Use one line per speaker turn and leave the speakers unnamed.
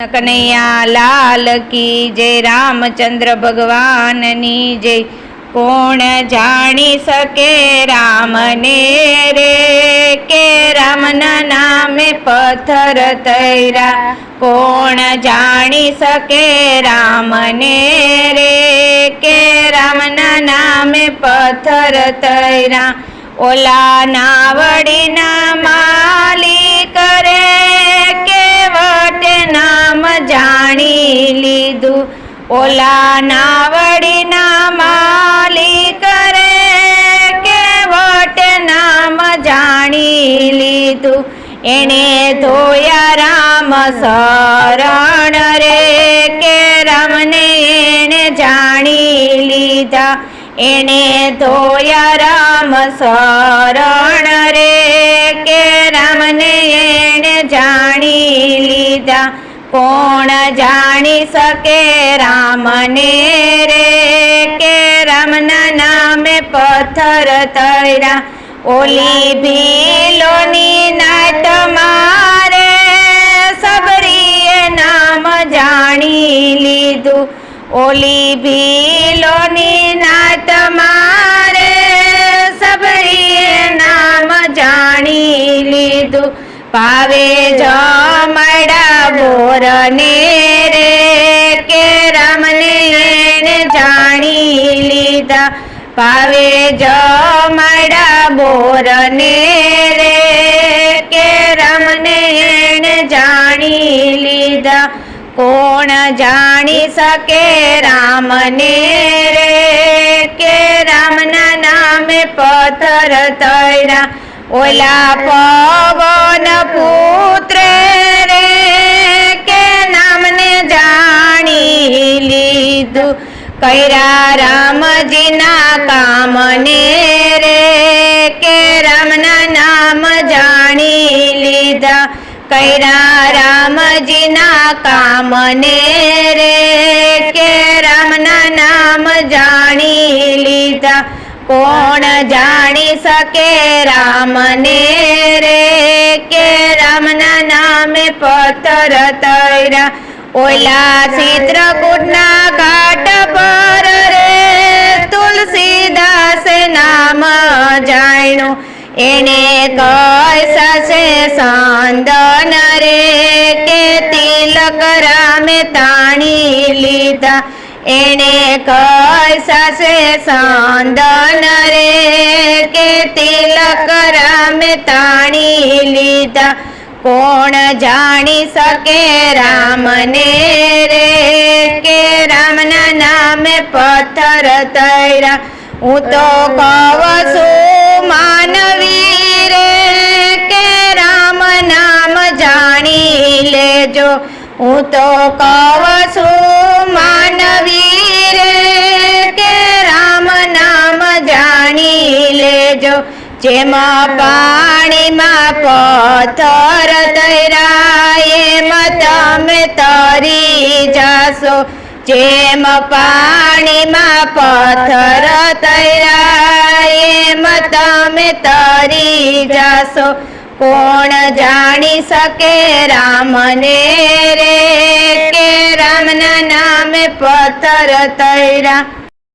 કનૈયા લાલ કી જય, રામચંદ્ર ભગવાનની જય. કોણ જાણી શકે રામને રે કે રામના નામે પથ્થર તૈરા? કોણ જાણી શકે રામને રે કે રામના નામે પથ્થર તૈરા? ઓલા નાવડીના માલી રે ઓલા નાવડીના માલિક રે કેવટ નામ જાણી લીધું? એણે ધોયા રામ શરણ રે, કે રામને એણે જાણી લીધા? એણે ધોયા રામ શરણ રે, કે રામને એણે જાણી લીધા? કોણ જાણી શકે રામને રે? કે રામના નામે પથ્થર તૈરા ઓલી ભીલોની નાટ મારે સબરીએ નામ જાણી લીધું. ઓલી ભીલોની નાટ મારે સબરીએ નામ જાણી લીધું. પાવે જમડા બોરને રે કે રામને જાણી લીધા. પાવે જમડા બોરને રે કે રામને જાણી લીધા. કોણ જાણી શકે રામને રે કે રામના નામે પથર તૈરા ઓલા પવન પુત્ર રે કે નામને જાણી લીધું? કૈરા રામજીના કામને રે કે રામના નામ જાણી લીધા? કૈરા રામજીના કામને રે કે રામના નામ જાણી લીધા? કોણ જાણી શકે રામને રે કે રામના નામે પથ્થર તૈરા? ઓલા ચિત્રકૂટના ઘાટ પર રે તુલસીદાસ નામ જાણ્યું. એને કૈસા છે સાંદન રે કે તિલક રામે તાણી લીધા. એને કૈસા છે સાંદન રે કે તિલક રામે તાણી લીધા? કોણ જાણી શકે રામને રે કે રામના નામે પથ્થર તૈરા? હું તો કહું છું, માનવી રે કે રામ નામ જાણી લેજો. હું તો કહું છું માનવી રે કે રામ નામ જાણી લેજો. જેમાં પાણીમાં પથ્થર તૈરાય એમ તમે તરી જાશો. જેમ પાણીમાં પથ્થર તૈરાય એમ તમે તરી જાશો. કોણ જાણી શકે રામને રામના નામે પથ્થર તૈરા.